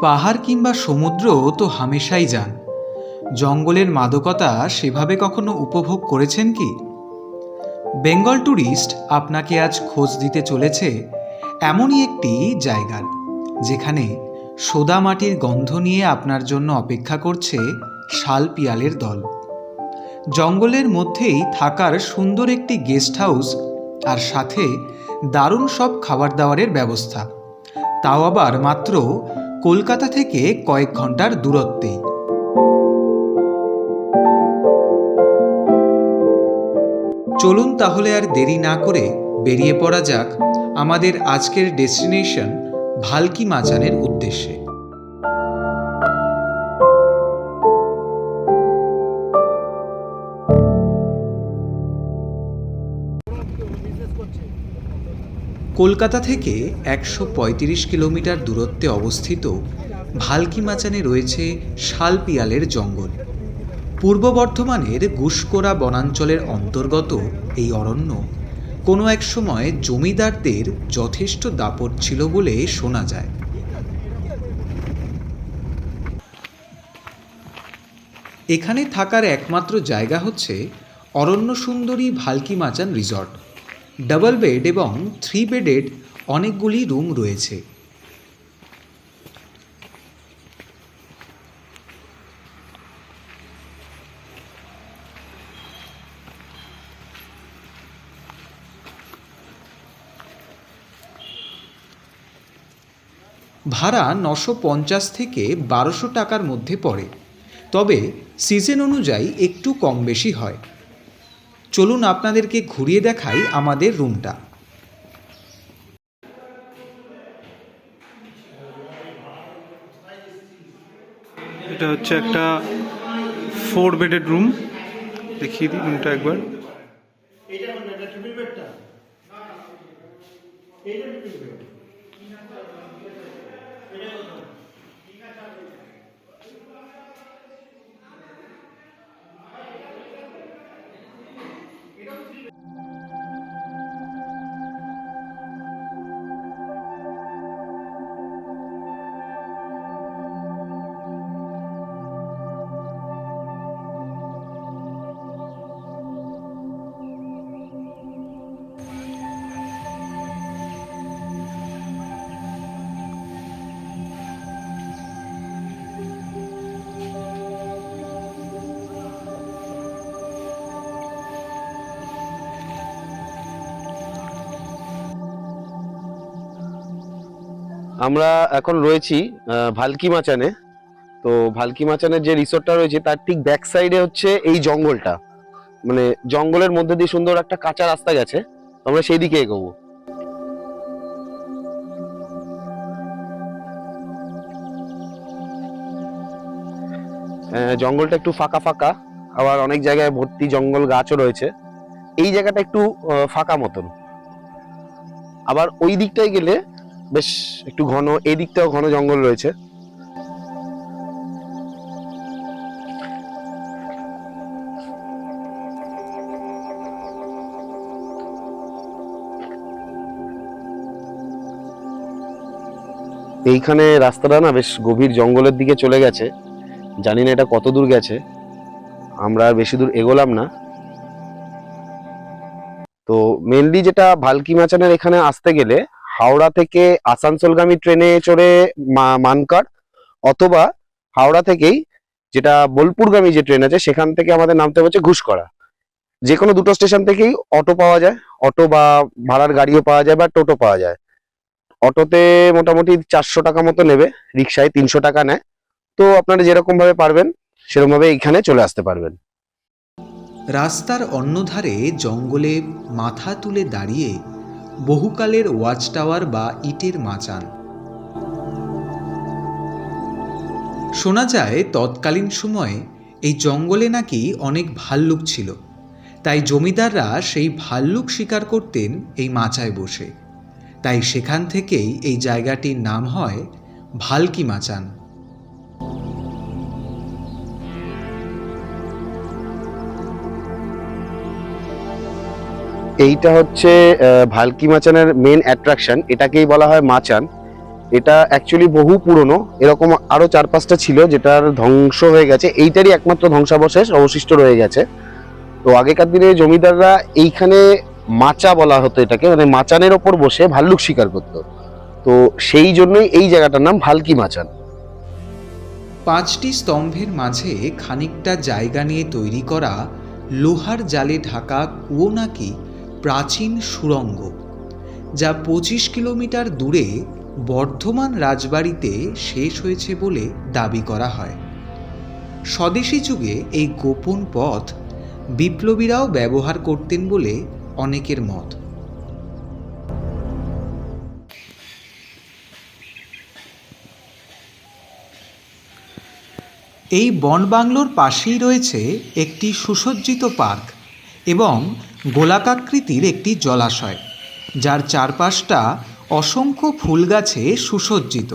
পাহাড় কিংবা সমুদ্র তো হামেশাই যান। জঙ্গলের মাদকতা সেভাবে কখনো উপভোগ করেছেন কি? বেঙ্গল ট্যুরিস্ট আপনাকে আজ খোঁজ দিতে চলেছে এমনই একটি জায়গার যেখানে সোদা মাটির গন্ধ নিয়ে আপনার জন্য অপেক্ষা করছে শাল পিয়ালের দল। জঙ্গলের মধ্যেই থাকার সুন্দর একটি গেস্ট হাউস আর সাথে দারুণ সব খাবার দাবারের ব্যবস্থা। তাও আবার মাত্র কলকাতা থেকে কয়েক ঘণ্টার দূরত্বেই চলুন তাহলে আর দেরি না করে বেরিয়ে পড়া যাক আমাদের আজকের ডেস্টিনেশন ভালকি মাচানের উদ্দেশ্যে। কলকাতা থেকে একশো পঁয়ত্রিশ কিলোমিটার দূরত্বে অবস্থিত ভালকি মাচানে রয়েছে শালপিয়ালের জঙ্গল। পূর্ব বর্ধমানের গুসকোরা বনাঞ্চলের অন্তর্গত এই অরণ্য কোনো এক সময় জমিদারদের যথেষ্ট দাপট ছিল বলে শোনা যায়। এখানে থাকার একমাত্র জায়গা হচ্ছে Aranya Sundari Bhalki Machan resort. Double bed এবং থ্রি বেডেড অনেকগুলি রুম রয়েছে। ভাড়া নশো পঞ্চাশ থেকে বারোশো টাকার মধ্যে পড়ে, তবে সিজন অনুযায়ী একটু কম বেশি হয়। চলুন আপনাদেরকে ঘুরিয়ে দেখাই আমাদের রুমটা। এটা হচ্ছে একটা ফোর বেডেড রুম দেখিয়ে দিই রুমটা একবার। আমরা এখন রয়েছি ভালকি মাচানে। তো ভালকি মাচানের যে রিসোর্টটা রয়েছে, তার ঠিক ব্যাক সাইডে হচ্ছে এই জঙ্গলটা। মানে জঙ্গলের মধ্যে দিয়ে সুন্দর একটা কাঁচা রাস্তা গেছে আমরা সেই দিকে এগোবো। জঙ্গলটা একটু ফাঁকা ফাঁকা, আবার অনেক জায়গায় ভর্তি জঙ্গল গাছও রয়েছে। এই জায়গাটা একটু ফাঁকা মতন। আবার ওই দিকটায় গেলে বেশ একটু ঘন এই দিকটাও ঘন জঙ্গল রয়েছে। এইখানে রাস্তাটা না বেশ গভীর জঙ্গলের দিকে চলে গেছে। জানি না এটা কত দূর গেছে। আমরা আর বেশি দূর এগোলাম না। তো মেনলি যেটা ভালকি মাচানের এখানে আসতে গেলে হাওড়া থেকে আসানসোলগামী ট্রেনে চড়ে মানকার অথবা হাওড়া থেকেই যেটা বোলপুরগামী যে ট্রেন আছে, সেখান থেকে আমাদের নামতে হচ্ছে ঘুষকরা যে কোনো দুটো স্টেশন থেকেই অটো পাওয়া যায়। অটো বা ভাড়ার গাড়িও পাওয়া যায় বা টোটো পাওয়া যায়। অটোতে মোটামুটি চারশো টাকা মতো নেবে, রিক্সায় তিনশো টাকা নেয়। তো আপনারা যেরকম ভাবে পারবেন সেরকম ভাবে এখানে চলে আসতে পারবেন। রাস্তার অন্য ধারে জঙ্গলে মাথা তুলে দাঁড়িয়ে বহুকালের ওয়াচ টাওয়ার বা ইটের মাচান। শোনা যায়, তৎকালীন সময়ে এই জঙ্গলে নাকি অনেক ভাল্লুক ছিল। তাই জমিদাররা সেই ভাল্লুক শিকার করতেন এই মাচায় বসে। তাই সেখান থেকেই এই জায়গাটির নাম হয় ভালকি মাচান। এইটা হচ্ছে ভালকি মাচানের মেন অ্যাট্রাকশন এটাকেই বলা হয় মাচান। এটা অ্যাকচুয়ালি বহু পুরনো, এরকম আরও চার পাঁচটা ছিল যেটার ধ্বংস হয়ে গেছে। এইটারই একমাত্র ধ্বংসাবশেষ, অবশিষ্ট রয়ে গেছে। তো আগেকার দিনে জমিদাররা এইখানে মাচা বলা হতো এটাকে মানে মাচানের ওপর বসে ভাল্লুক শিকার করতো। তো সেই জন্যই এই জায়গাটার নাম ভালকি মাচান। পাঁচটি স্তম্ভের মাঝে খানিকটা জায়গা নিয়ে তৈরি করা লোহার জালে ঢাকা কুয়ো নাকি প্রাচীন সুড়ঙ্গ যা পঁচিশ কিলোমিটার দূরে বর্ধমান রাজবাড়িতে শেষ হয়েছে বলে দাবি করা হয়। স্বদেশী যুগে এই গোপন পথ বিপ্লবীরাও ব্যবহার করতেন বলে অনেকের মত। এই বনবাংলোর পাশেই রয়েছে একটি সুসজ্জিত পার্ক এবং গোলাকাকৃতির একটি জলাশয় যার চারপাশটা অসংখ্য ফুল গাছে সুসজ্জিত।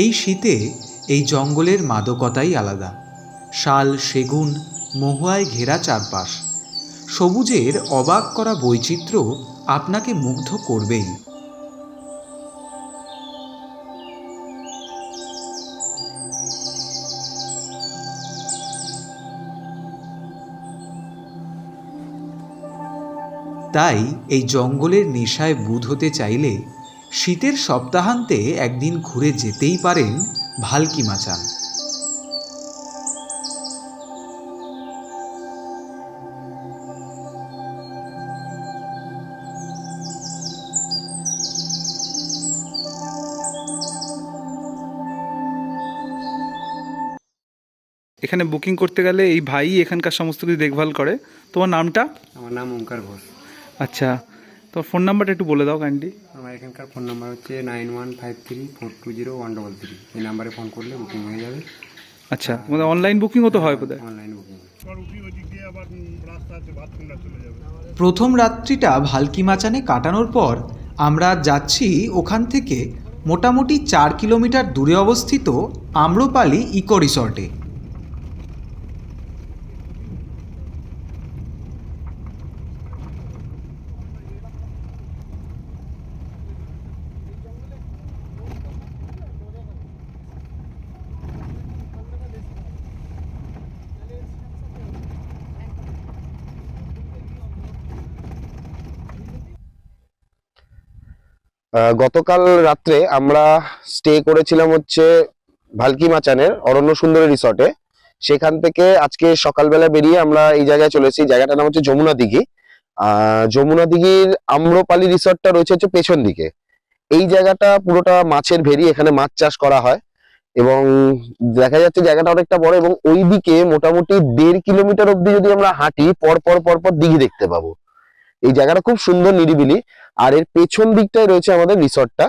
এই শীতে এই জঙ্গলের মাদকতাই আলাদা। শাল, সেগুন, মহুয়ায় ঘেরা চারপাশ। সবুজের অবাক করা বৈচিত্র্য আপনাকে মুগ্ধ করবেই। তাই এই জঙ্গলের নেশায় বুধ হতে চাইলে শীতের সপ্তাহান্তে একদিন ঘুরে যেতেই পারেন ভালকি মাচান। এখানে বুকিং করতে গেলে এই ভাই এখানকার সমস্ত কিছু দেখভাল করে। তোমার নামটা? আমার নাম ওঙ্কার ঘোষ। আচ্ছা তোমার ফোন নাম্বারটা একটু বলে দাও কাইন্ডলি আমার এখানকার ফোন নাম্বার হচ্ছে nine one five three four two zero one double three এই নাম্বারে ফোন করলে বুকিং হয়ে যাবে। আচ্ছা তোমাদের অনলাইন বুকিংও তো হয় বোধহয়? অনলাইন বুকিং প্রথম রাত্রিটা ভালকি মাচানে কাটানোর পর আমরা যাচ্ছি ওখান থেকে মোটামুটি চার কিলোমিটার দূরে অবস্থিত আম্রপালি ইকো রিসর্টে। গতকাল রাত্রে আমরা স্টে করেছিলাম হচ্ছে ভালকি মাচানের অরণ্য সুন্দরী রিসর্টে সেখান থেকে আজকে সকালবেলা বেরিয়ে আমরা এই জায়গায় চলেছি জায়গাটার নাম হচ্ছে যমুনা দিঘি। যমুনা দিঘির আম্রপালি রিসর্টটা রয়েছে হচ্ছে পেছন দিকে। এই জায়গাটা পুরোটা মাছের ভেরি এখানে মাছ চাষ করা হয়। এবং দেখা যাচ্ছে জায়গাটা অনেকটা বড় এবং ওই দিকে মোটামুটি দেড় কিলোমিটার অব্দি যদি আমরা হাঁটি পর পর পর পর দিঘি দেখতে পাবো। এই জায়গাটা খুব সুন্দর নিরিবিলি। আর এর পেছন দিকটায় রয়েছে আমাদের রিসর্টটা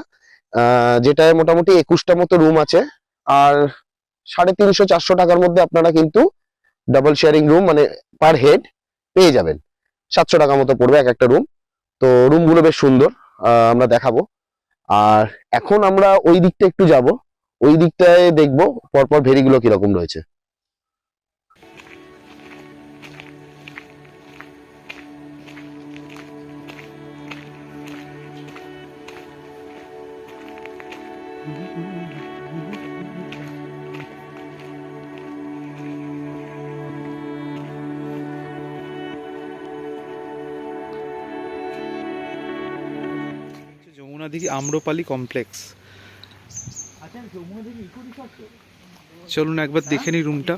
যেটায় মোটামুটি একুশটা মতো রুম আছে। আর সাড়ে তিনশো, চারশো টাকার মধ্যে আপনারা কিন্তু ডাবল শেয়ারিং রুম মানে পার হেড পেয়ে যাবেন। সাতশো টাকা মতো পড়বে এক একটা রুম তো রুমগুলো বেশ সুন্দর আমরা দেখাবো। আর এখন আমরা ওই দিকটা একটু যাব। ওই দিকটায় দেখব পরপর ভেরিগুলো কীরকম রয়েছে। যমুনা দিঘি আম্রপালি কমপ্লেক্স। চলুন একবার দেখে নিই রুমটা।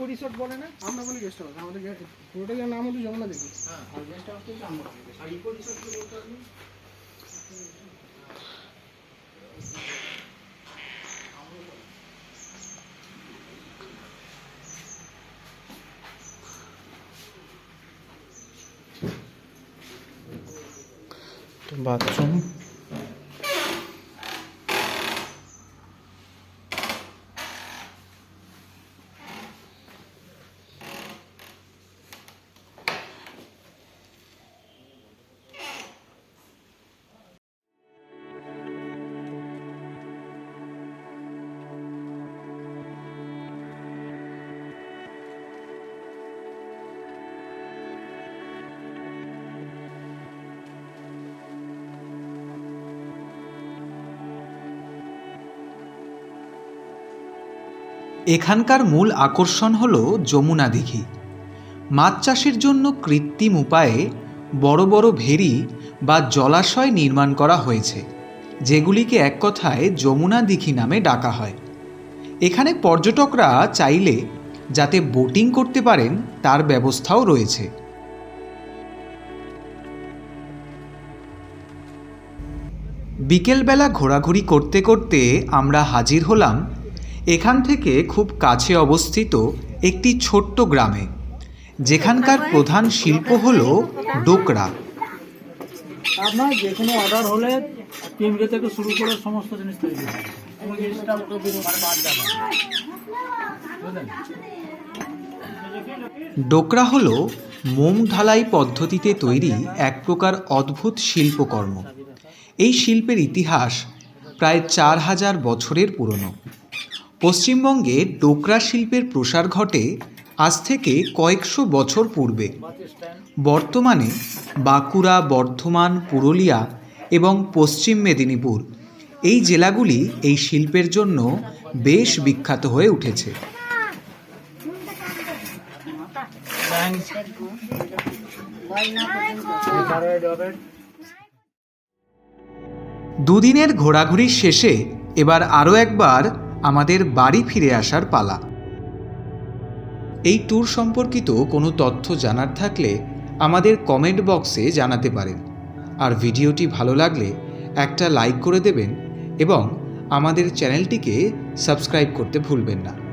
বাথরুম। এখানকার মূল আকর্ষণ হল যমুনা দিঘি। মাছ চাষের জন্য কৃত্রিম উপায়ে বড় বড় ভেরি বা জলাশয় নির্মাণ করা হয়েছে, যেগুলিকে এক কথায় যমুনা দিঘি নামে ডাকা হয়। এখানে পর্যটকরা চাইলে যাতে বোটিং করতে পারেন, তার ব্যবস্থাও রয়েছে। বিকেলবেলা ঘোরাঘুরি করতে করতে আমরা হাজির হলাম এখান থেকে খুব কাছে অবস্থিত একটি ছোট্ট গ্রামে। যেখানকার প্রধান শিল্প হল ডোকরা। আপনার যে কোনো অর্ডার হলে থেকে শুরু করে সমস্ত জিনিস তৈরি হয়। ডোকরা হল মোম ঢালাই পদ্ধতিতে তৈরি এক প্রকার অদ্ভুত শিল্পকর্ম। এই শিল্পের ইতিহাস প্রায় চার হাজার বছরের পুরনো। পশ্চিমবঙ্গে ডোকরা শিল্পের প্রসার ঘটে আজ থেকে কয়েকশো বছর পূর্বে। বর্তমানে বাঁকুড়া, বর্ধমান, পুরুলিয়া এবং পশ্চিম মেদিনীপুর এই জেলাগুলি এই শিল্পের জন্য বেশ বিখ্যাত হয়ে উঠেছে। দুদিনের ঘোরাঘুরির শেষে এবার আরও একবার আমাদের বাড়ি ফিরে আসার পালা। এই ট্যুর সম্পর্কিত কোনো তথ্য জানার থাকলে আমাদের কমেন্ট বক্সে জানাতে পারেন। আর ভিডিওটি ভালো লাগলে একটা লাইক করে দেবেন এবং আমাদের চ্যানেলটিকে সাবস্ক্রাইব করতে ভুলবেন না।